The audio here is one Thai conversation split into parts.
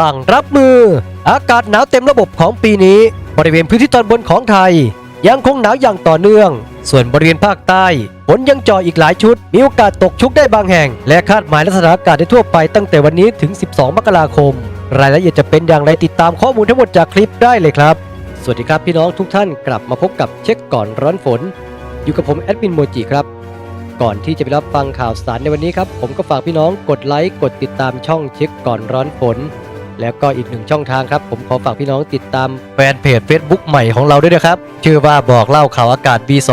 ตั้งรับมือ อากาศหนาวเต็มระบบของปีนี้ บริเวณพื้นที่ตอนบนของไทย ยังคงหนาวอย่างต่อเนื่อง ส่วนบริเวณภาคใต้ฝนยังจ่ออีกหลายชุด มีโอกาสตกชุกได้บางแห่ง และคาดหมายลักษณะอากาศได้ทั่วไปตั้งแต่วันนี้ถึง 12 มกราคม รายละเอียดจะเป็นอย่างไรติดตามข้อมูลทั้งหมดจากคลิปได้เลยครับ สวัสดีครับพี่น้องทุกท่านกลับมาพบกับเช็คก่อนร้อนฝน อยู่กับผมแอดมินโมจิครับก่อนที่จะไปรับฟังข่าวสารในวันนี้ครับ ผมก็ฝากพี่น้องกดไลค์ กดติดตามช่องเช็คก่อนร้อนฝน แล้วก็อีกหนึ่งช่องทางครับ ผมขอฝากพี่น้องติดตามแฟนเพจ Facebook ใหม่ของเราด้วยนะครับ ชื่อว่าบอกเล่าข่าวอากาศ B2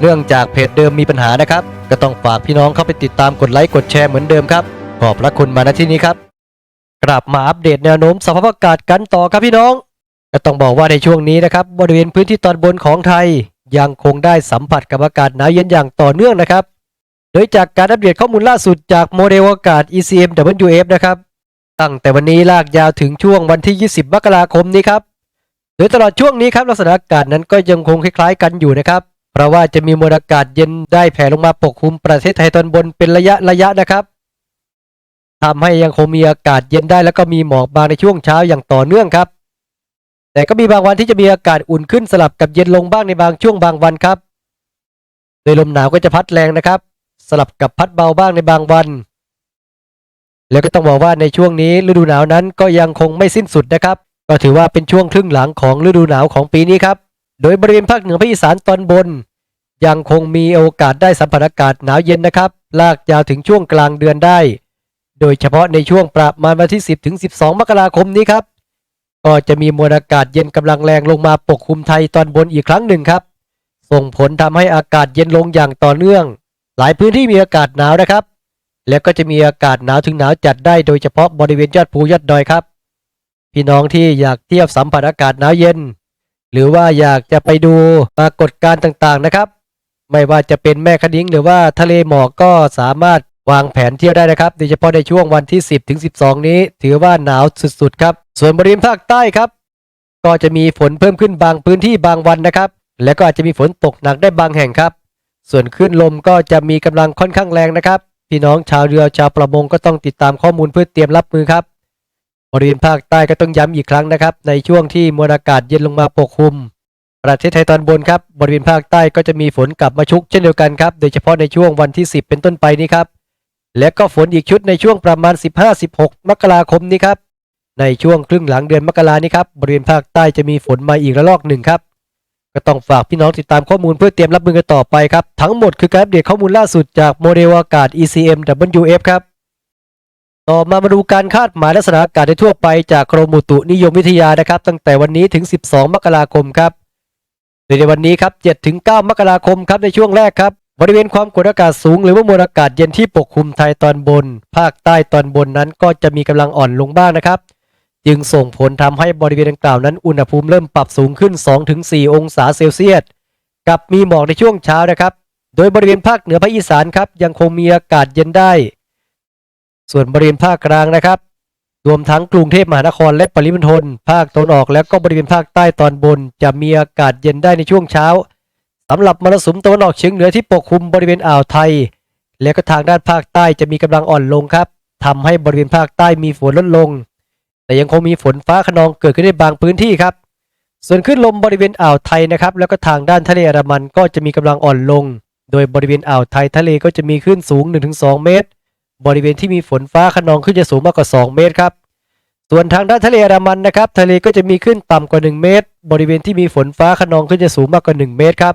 เนื่องจากเพจเดิมมีปัญหานะครับ ก็ต้องฝากพี่น้องเข้าไปติดตามกดไลค์กดแชร์เหมือนเดิมครับ ขอบพระคุณมาณที่นี้ครับกลับมาอัปเดตแนวโน้มสภาพอากาศกันต่อครับพี่น้องก็ต้องบอกว่าในช่วงนี้นะครับบริเวณพื้นที่ตอนบนของไทย ยังคงได้สัมผัสกับอากาศหนาวเย็นอย่างต่อเนื่องนะครับ โดยจากการอัปเดตข้อมูลล่าสุดจากโมเดลอากาศ ECM WF นะครับ ตั้งแต่วันนี้ลากยาวถึงช่วงวันที่ 20 มกราคมนี้ครับโดยตลอดช่วงนี้ครับลักษณะอากาศนั้นก็ยังคงคล้ายๆกันอยู่นะครับ เพราะว่าจะมีมวลอากาศเย็นได้แผ่ลงมาปกคลุมประเทศไทยตอนบนเป็นระยะระยะนะครับทำให้ยังคงมีอากาศเย็นได้แล้วก็มีหมอกบางในช่วงเช้าอย่างต่อเนื่องครับ แต่ก็มีบางวันที่จะมีอากาศอุ่นขึ้นสลับกับเย็นลงบ้างในบางช่วงบางวันครับ โดยลมหนาวก็จะพัดแรงนะครับ สลับกับพัดเบาบ้างในบางวัน แล้วก็ต้องบอกว่าในช่วงนี้ฤดูหนาวนั้นก็ยังคงไม่สิ้นสุดนะครับ ก็ถือว่าเป็นช่วงครึ่งหลังของฤดูหนาวของปีนี้ครับ โดยบริเวณภาคเหนือภาคอีสานตอนบน ยังคงมีโอกาสได้สัมผัสอากาศหนาวเย็นนะครับ ลากยาวถึงช่วงกลางเดือนได้ โดยเฉพาะในช่วงประมาณวันที่ 10ถึง12 มกราคมนี้ครับ ก็จะมีมวลอากาศเย็นกำลังแรงลงมาปกคลุมไทยตอนบนอีกครั้งหนึ่งครับ ส่งผลทำให้อากาศเย็นลงอย่างต่อเนื่อง หลายพื้นที่มีอากาศหนาวนะครับ แล้วก็จะมีอากาศหนาวถึงหนาวจัดได้โดยเฉพาะบริเวณยอดภูยอดดอยครับ พี่น้องที่อยากเที่ยวสัมผัสอากาศหนาวเย็น หรือว่าอยากจะไปดูปรากฏการณ์ต่างๆนะครับ ไม่ว่าจะเป็นแม่คะนิ้งหรือว่าทะเลหมอกก็สามารถวางแผนเที่ยวได้นะครับ โดยเฉพาะในช่วงวันที่ 10ถึง12 นี้ ถือว่าหนาวสุดๆครับ ส่วนบริเวณภาคใต้ครับ ก็จะมีฝนเพิ่มขึ้นบางพื้นที่บางวันนะครับ และก็อาจจะมีฝนตกหนักได้บางแห่งครับ ส่วนคลื่นลมก็จะมีกำลังค่อนข้างแรงนะครับ พี่น้องชาวเรือชาวประมงก็ต้องติดตามข้อมูลเพื่อเตรียมรับมือครับบริเวณภาคใต้ก็ต้องย้ำอีกครั้งนะครับ ในช่วงที่มวลอากาศเย็นลงมาปกคลุม ประเทศไทยตอนบนครับบริเวณภาคใต้ก็จะมีฝนกลับมาชุกเช่นเดียวกันครับโดยเฉพาะในช่วงวันที่ 10 เป็นต้นไปนี้ครับและก็ฝนอีกชุดในช่วงประมาณ 15-16 มกราคมนี้ครับในช่วงครึ่งหลังเดือนมกรานี้ครับบริเวณภาคใต้จะมีฝนมาอีกระลอกหนึ่งครับ ก็ต้องฝากพี่น้องติดตามข้อมูลเพื่อเตรียมรับมือกันต่อไปครับ ทั้งหมดคือการอัปเดตข้อมูลล่าสุดจากโมเดลอากาศ ECM WF ครับ ต่อมามาดูการคาดหมายลักษณะอากาศในทั่วไปจากกรมอุตุนิยมวิทยานะครับ ตั้งแต่วันนี้ถึง 12 มกราคมครับในวันนี้ครับ7ถึง9มกราคมครับในช่วงแรกครับบริเวณความกดอากาศสูงหรือว่ามวลอากาศเย็นที่ปกคลุมไทยตอนบน ภาคใต้ตอนบนนั้นก็จะมีกำลังอ่อนลงบ้างนะครับ จึงส่งผลทำให้บริเวณดังกล่าวนั้นอุณหภูมิเริ่มปรับสูงขึ้น 2-4 องศาเซลเซียส กับมีหมอกในช่วงเช้านะครับ โดยบริเวณภาคเหนือภาคอีสานครับยังคงมีอากาศเย็นได้ ส่วนบริเวณภาคกลางนะครับ รวมทั้งกรุงเทพมหานครและปริมณฑลภาคตะวันออกและก็บริเวณภาคใต้ตอนบน จะมีอากาศเย็นได้ในช่วงเช้าสำหรับมรสุมตะวันออกเฉียงเหนือที่ปกคลุมบริเวณอ่าวไทย และก็ทางด้านภาคใต้จะมีกำลังอ่อนลงครับทำให้บริเวณภาคใต้มีฝนลดลง แต่ยังคงมีฝนฟ้าขนองเกิดขึ้นในบางพื้นที่ครับ ส่วนขึ้นลมบริเวณอ่าวไทยนะครับ แล้วก็ทางด้านทะเลอันดามันก็จะมีกำลังอ่อนลง โดยบริเวณอ่าวไทยทะเลก็จะมีคลื่นสูง 1-2 เมตร บริเวณที่มีฝนฟ้าขนองขึ้นจะสูงมากกว่า 2 เมตรครับ ส่วนทางด้านทะเลอันดามันนะครับ ทะเลก็จะมีขึ้นต่ำกว่า 1 เมตร บริเวณที่มีฝนฟ้าขนองขึ้นจะสูงมากกว่า 1 เมตรครับ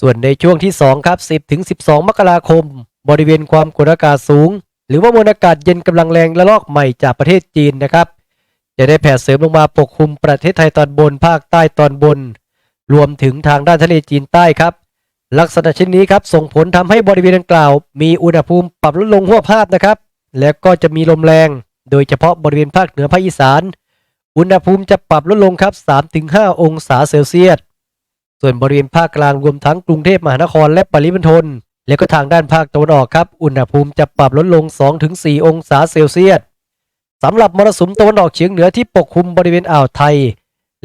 ส่วนในช่วงที่2ครับ10ถึง12 มกราคม บริเวณความกดอากาศสูง หรือว่ามวลอากาศเย็นกำลังแรงระลอกใหม่จากประเทศจีนนะครับ จะได้แผ่เสริมลงมาปกคลุมประเทศไทยตอนบน ภาคใต้ตอนบน รวมถึงทางด้านทะเลจีนใต้ครับ ลักษณะเช่นนี้ครับส่งผลทำให้บริเวณดังกล่าว มีอุณหภูมิปรับลดลงหัวภาพนะครับ และก็จะมีลมแรง โดยเฉพาะบริเวณภาคเหนือภาคอีสาน อุณหภูมิจะปรับลดลงครับ 3-5 องศาเซลเซียสส่วนบริเวณภาคกลางรวมทั้งกรุงเทพมหานครและปริมณฑล และก็ทางด้านภาคตะวันออกครับ อุณหภูมิจะปรับลดลง 2-4 องศาเซลเซียสสำหรับมรสุมตะวันออกเฉียงเหนือที่ปกคลุมบริเวณอ่าวไทย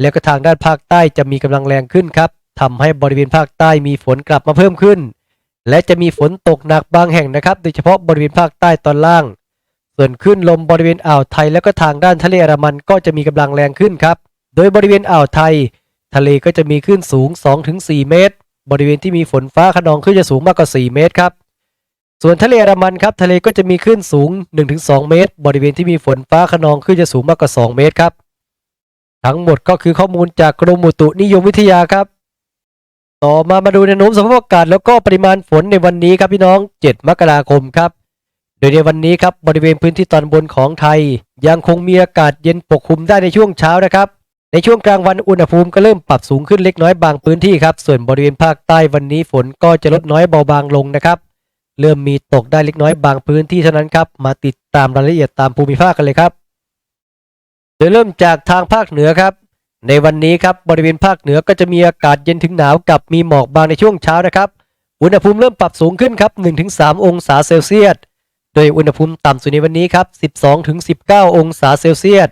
และก็ทางด้านภาคใต้จะมีกำลังแรงขึ้นครับทำให้บริเวณภาคใต้มีฝนกลับมาเพิ่มขึ้น และจะมีฝนตกหนักบางแห่งนะครับ โดยเฉพาะบริเวณภาคใต้ตอนล่าง ส่วนคลื่นลมบริเวณอ่าวไทย และก็ทางด้านทะเลอันดามันก็จะมีกำลังแรงขึ้นครับ โดยบริเวณอ่าวไทย ทะเลก็จะมีคลื่นสูง 2-4 เมตร บริเวณที่มีฝนฟ้าขนองคลื่นจะสูงมากกว่า 4 เมตรครับ ส่วนทะเลอันดามันครับทะเลก็จะมีคลื่นสูง 1-2 เมตร บริเวณที่มีฝนฟ้าขนองคลื่นจะสูงมากกว่า 2 เมตรครับ ทั้งหมดก็คือข้อมูลจากกรมอุตุนิยมวิทยาครับ ต่อมามาดูแนวโน้มสภาพอากาศแล้วก็ปริมาณฝนในวันนี้ครับพี่น้อง 7 มกราคมครับ โดยในวันนี้ครับบริเวณพื้นที่ตอนบนของไทย ยังคงมีอากาศเย็นปกคลุมได้ในช่วงเช้านะครับ ในช่วงกลางวันอุณหภูมิก็เริ่มปรับสูงขึ้นเล็กน้อยบางพื้นที่ครับ ส่วนบริเวณภาคใต้วันนี้ฝนก็จะลดน้อยเบาบางลงนะครับ เริ่มมีตกได้เล็กน้อยบางพื้นที่เท่านั้นครับ มาติดตามรายละเอียดตามภูมิภาคกันเลยครับ โดยเริ่มจากทางภาคเหนือครับ ในวันนี้ครับบริเวณภาคเหนือก็จะมีอากาศเย็นถึงหนาวกับมีหมอกบางในช่วงเช้านะครับ อุณหภูมิเริ่มปรับสูงขึ้นครับ 1-3 องศาเซลเซียส โดยอุณหภูมิต่ำสุดในวันนี้ครับ 12-19 องศาเซลเซียส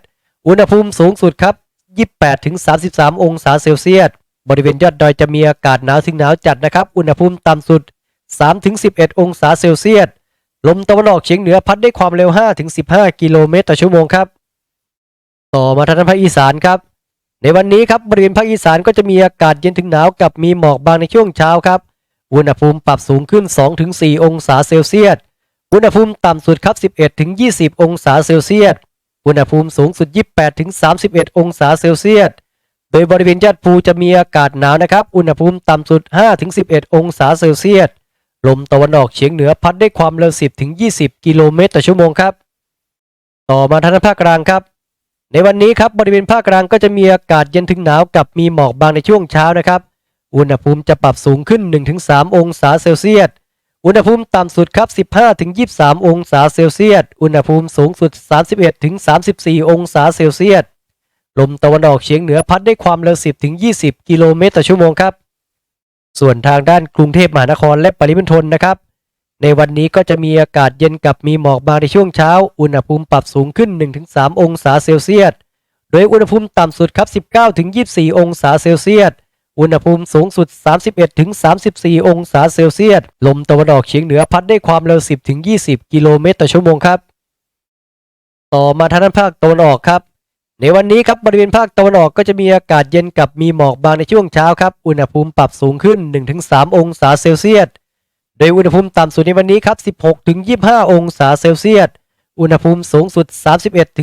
อุณหภูมิสูงสุดครับ 28-33 องศาเซลเซียส บริเวณยอดดอยจะมีอากาศหนาวถึงหนาวจัดนะครับ อุณหภูมิต่ำสุด3-11 องศาเซลเซียส ลมตะวันออกเฉียงเหนือพัดได้ความเร็ว5-15 กิโลเมตรต่อชั่วโมงครับ ต่อมาทางภาคอีสานครับ ในวันนี้ครับบริเวณภาคอีสานก็จะมีอากาศเย็นถึงหนาวกับมีหมอกบางในช่วงเช้าครับ อุณหภูมิปรับสูงขึ้น2-4องศาเซลเซียส อุณหภูมิต่ำสุดครับ 11-20 องศาเซลเซียส อุณหภูมิสูงสุด 28-31 องศาเซลเซียส โดยบริเวณยอดภูจะมีอากาศหนาวนะครับ อุณหภูมิต่ำสุด 5-11 องศาเซลเซียส ลมตะวันออกเฉียงเหนือพัดได้ความเร็ว 10-20 กิโลเมตรต่อชั่วโมงครับ ต่อมาทางด้านภาคกลางครับ ในวันนี้ครับบริเวณภาคกลางก็จะมีอากาศเย็นถึงหนาวกับมีหมอกบางในช่วงเช้านะครับ อุณหภูมิจะปรับสูงขึ้น 1-3 องศาเซลเซียส อุณหภูมิต่ำสุดครับ 15-23 องศาเซลเซียส อุณหภูมิสูงสุด 31-34 องศาเซลเซียส ลมตะวันออกเฉียงเหนือพัดได้ความเร็ว 10-20 กิโลเมตรต่อชั่วโมงครับ ส่วนทางด้านกรุงเทพมหานครและปริมณฑลนะครับ ในวันนี้ก็จะมีอากาศเย็นกับมีหมอกบางในช่วงเช้า อุณหภูมิปรับสูงขึ้น 1-3 องศาเซลเซียส โดยอุณหภูมิต่ำสุดครับ 19-24 องศาเซลเซียส อุณหภูมิสูงสุด 31-34 องศาเซลเซียส ลมตะวันออกเฉียงเหนือพัดได้ความเร็ว 10-20 กิโลเมตรต่อชั่วโมงครับ ต่อมาทางด้านภาคตะวันออกครับ ในวันนี้ครับบริเวณภาคตะวันออกก็จะมีอากาศเย็นกับมีหมอกบางในช่วงเช้าครับ อุณหภูมิปรับสูงขึ้น 1-3 องศาเซลเซียส โดยอุณหภูมิต่ำสุดในวันนี้ครับ 16-25 องศาเซลเซียส อุณหภูมิสูงสุด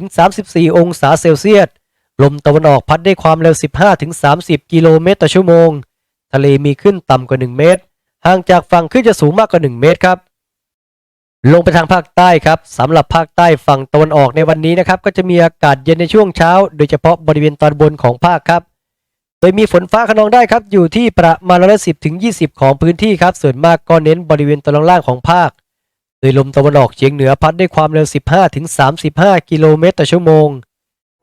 31-34 องศาเซลเซียส ลมตะวันออกพัดได้ความเร็ว 15-30 กิโลเมตรต่อชั่วโมง ทะเลมีขึ้นต่ำกว่า 1 เมตร ห่างจากฝั่งขึ้นจะสูงมากกว่า 1 เมตรครับ ลงไปทางภาคใต้ครับสำหรับภาคใต้ฝั่งตะวันออกในวันนี้นะครับก็จะมีอากาศเย็นในช่วงเช้า โดยเฉพาะบริเวณตอนบนของภาคครับ โดยมีฝนฟ้าขนองได้ครับอยู่ที่ประมาณร้อยละสิบถึงยีของพื้นที่ครับ ส่วนมากก็เน้นบริเวณตอนล่างของภาค โดยลมตะวันออกเฉียงเหนือพัดได้ความเร็ว 15-35 กิโลเมตรต่อชั่วโมง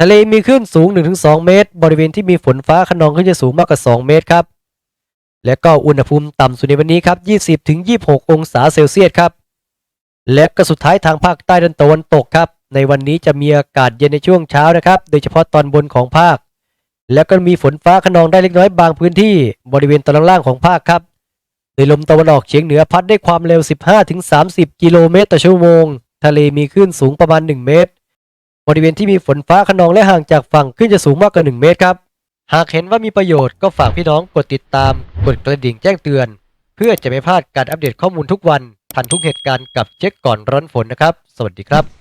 ทะเลมีคลื่นสูง 1-2 เมตร บริเวณที่มีฝนฟ้าขนองขึ้นจะสูงมากกว่า 2 เมตรครับ และก็อุณหภูมิต่ำสุดในวันนี้ครับ 20ถึง26 องศาเซลเซียสครับ และก็สุดท้ายทางภาคใต้ด้านตะวันตกครับ ในวันนี้จะมีอากาศเย็นในช่วงเช้านะครับ โดยเฉพาะตอนบนของภาค แล้วก็มีฝนฟ้าขนองได้เล็กน้อยบางพื้นที่ บริเวณตอนล่างของภาคครับ โดยลมตะวันออกเฉียงเหนือพัดได้ความเร็ว 15-30 กิโลเมตรต่อชั่วโมง ทะเลมีคลื่นสูงประมาณ 1 เมตร บริเวณที่มีฝนฟ้าขนองและห่างจากฝั่งขึ้นจะสูงมากกว่า 1 เมตรครับ หากเห็นว่ามีประโยชน์ก็ฝากพี่น้องกดติดตาม กดกระดิ่งแจ้งเตือน เพื่อจะไม่พลาดการอัปเดตข้อมูลทุกวัน ทันทุกเหตุการณ์กับเช็คก่อนร้อนฝนนะครับ สวัสดีครับ